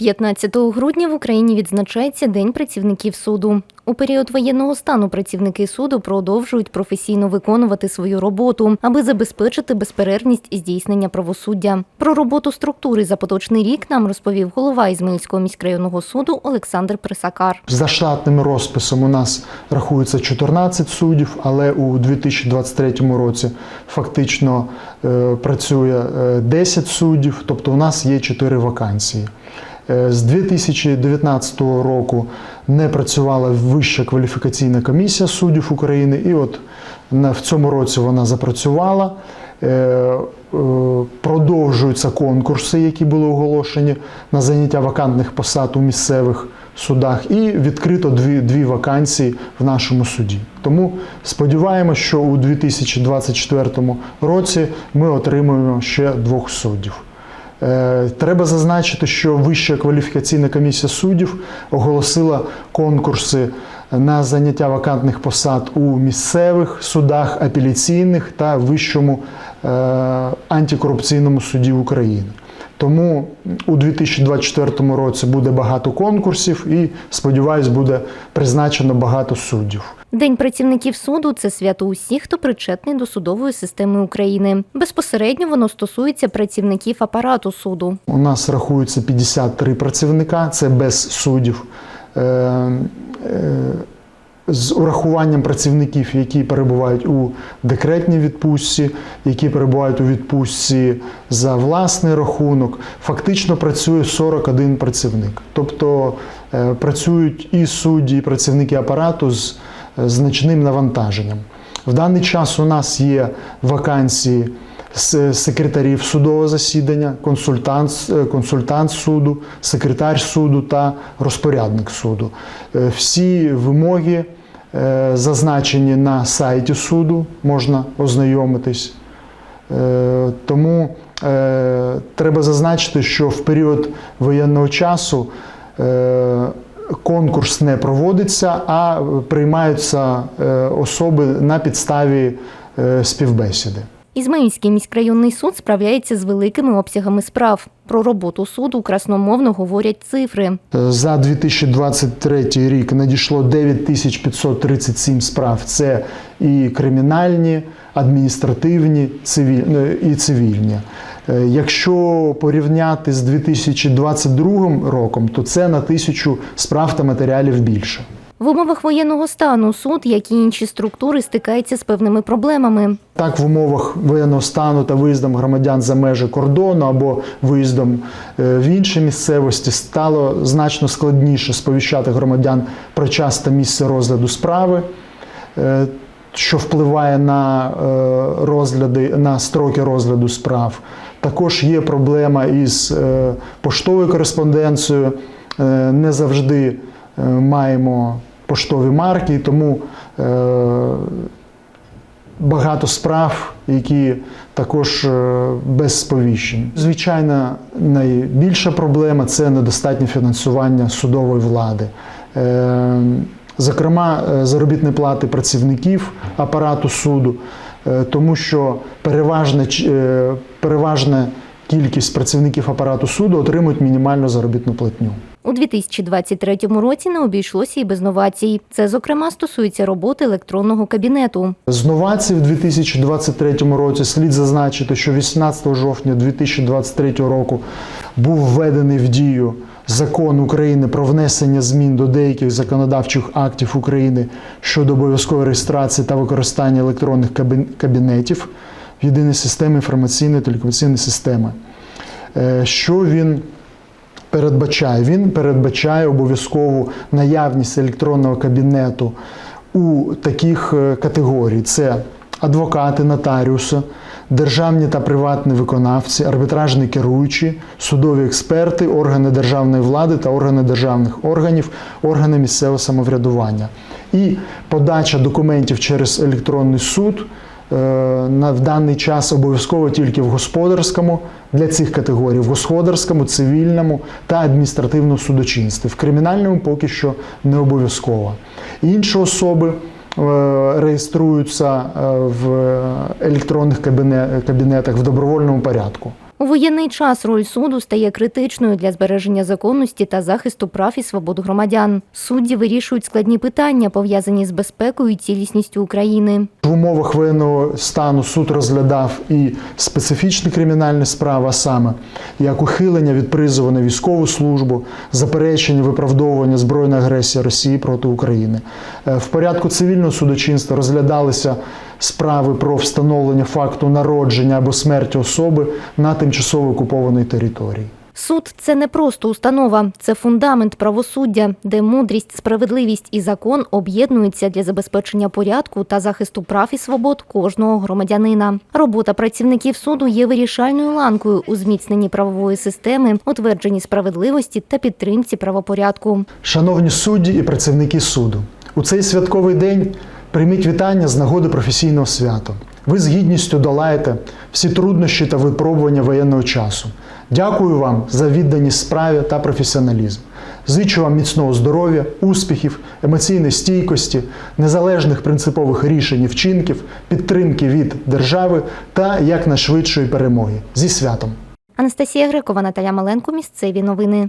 15 грудня в Україні відзначається День працівників суду. У період воєнного стану працівники суду продовжують професійно виконувати свою роботу, аби забезпечити безперервність здійснення правосуддя. Про роботу структури за поточний рік нам розповів голова Ізмаїльського міськрайонного суду Олександр Присакар. За штатним розписом у нас рахується 14 суддів, але у 2023 році фактично е, працює е, 10 суддів, тобто у нас є 4 вакансії. Е, З 2019 року не працювала Вища кваліфікаційна комісія суддів України, і от в цьому році вона запрацювала. Е, е, Продовжуються конкурси, які були оголошені на заняття вакантних посад у місцевих судах, і відкрито дві, дві вакансії в нашому суді. Тому сподіваємося, що у 2024 році ми отримаємо ще двох суддів. Е, Треба зазначити, що Вища кваліфікаційна комісія суддів оголосила конкурси на заняття вакантних посад у місцевих судах, апеляційних та Вищому е, антикорупційному суді України. Тому у 2024 році буде багато конкурсів і, сподіваюсь, буде призначено багато суддів. День працівників суду це свято усіх, хто причетний до судової системи України. Безпосередньо воно стосується працівників апарату суду. У нас рахується 53 працівника, це без суддів. Е, е, З урахуванням працівників, які перебувають у декретній відпустці, які перебувають у відпустці за власний рахунок, фактично працює 41 працівник. Тобто е, працюють і судді, і працівники апарату з е, значним навантаженням. В даний час у нас є вакансії с- секретарів судового засідання, консультант, е, консультант суду, секретар суду та розпорядник суду. Е, Всі вимоги е, зазначені на сайті суду, можна ознайомитись. Е, Тому е, треба зазначити, що в період воєнного часу е, конкурс не проводиться, а приймаються е, особи на підставі е, співбесіди. Ізмаїльський міськрайонний суд справляється з великими обсягами справ. Про роботу суду красномовно говорять цифри. За 2023 рік надійшло 9537 справ. Це і кримінальні, адміністративні, цивіль- е, і цивільні. Е, Якщо порівняти з 2022 роком, то це на тисячу справ та матеріалів більше. В умовах воєнного стану суд, як і інші структури, стикається з певними проблемами. Так, в умовах воєнного стану та виїздом громадян за межі кордону або виїздом е, в інші місцевості стало значно складніше сповіщати громадян про час та місце розгляду справи, е, що впливає на е, розгляди на строки розгляду справ. Також є проблема із поштовою кореспонденцією. Не завжди маємо поштові марки, і тому е, багато справ, які також е, без сповіщень. Звичайно, найбільша проблема це недостатнє фінансування судової влади. Е, Зокрема, е, заробітні плати працівників апарату суду, е, тому що переважна, переважна кількість працівників апарату суду отримують мінімальну заробітну платню. У 2023 році не обійшлося і без новацій. Це, зокрема, стосується роботи електронного кабінету. З новацій в 2023 році слід зазначити, що 18 жовтня 2023 року був введений в дію закон України про внесення змін до деяких законодавчих актів України щодо обов'язкової реєстрації та використання електронних кабінетів в єдиній системі інформаційної телекомунікаційної системи. Е, Що він передбачає? Він передбачає обов'язкову наявність електронного кабінету у таких е, категорій: це адвокати, нотаріуси, державні та приватні виконавці, арбітражні керуючі, судові експерти, органи державної влади та органи державних органів, органи місцевого самоврядування. І подача документів через електронний суд на в даний час обов'язково тільки в господарському для цих категорій в господарському, цивільному та адміністративному судочинстві. В кримінальному поки що не обов'язково. Інші особи е, реєструються е, в електронних кабінетах в добровольному порядку. У воєнний час роль суду стає критичною для збереження законності та захисту прав і свобод громадян. Судді вирішують складні питання, пов'язані з безпекою і цілісністю України. В умовах воєнного стану суд розглядав і специфічні кримінальні справи, а саме як ухилення від призову на військову службу, заперечення виправдовування збройної агресії Росії проти України. Е, В порядку цивільного судочинства розглядалися справи про встановлення факту народження або смерті особи на тимчасово окупованій території. Суд це не просто установа, це фундамент правосуддя, де мудрість, справедливість і закон об'єднуються для забезпечення порядку та захисту прав і свобод кожного громадянина. Робота працівників суду є вирішальною ланкою у зміцненні правової системи, утвердженні справедливості та підтримці правопорядку. Шановні судді і працівники суду, у цей святковий день прийміть вітання з нагоди професійного свята. Ви з гідністю долаєте всі труднощі та випробування воєнного часу. Дякую вам за відданість справі та професіоналізм. Зичу вам міцного здоров'я, успіхів, емоційної стійкості, незалежних принципових рішень і вчинків, підтримки від держави та якнайшвидшої перемоги. Зі святом! Анастасія Грекова, Наталя Маленко. Місцеві новини.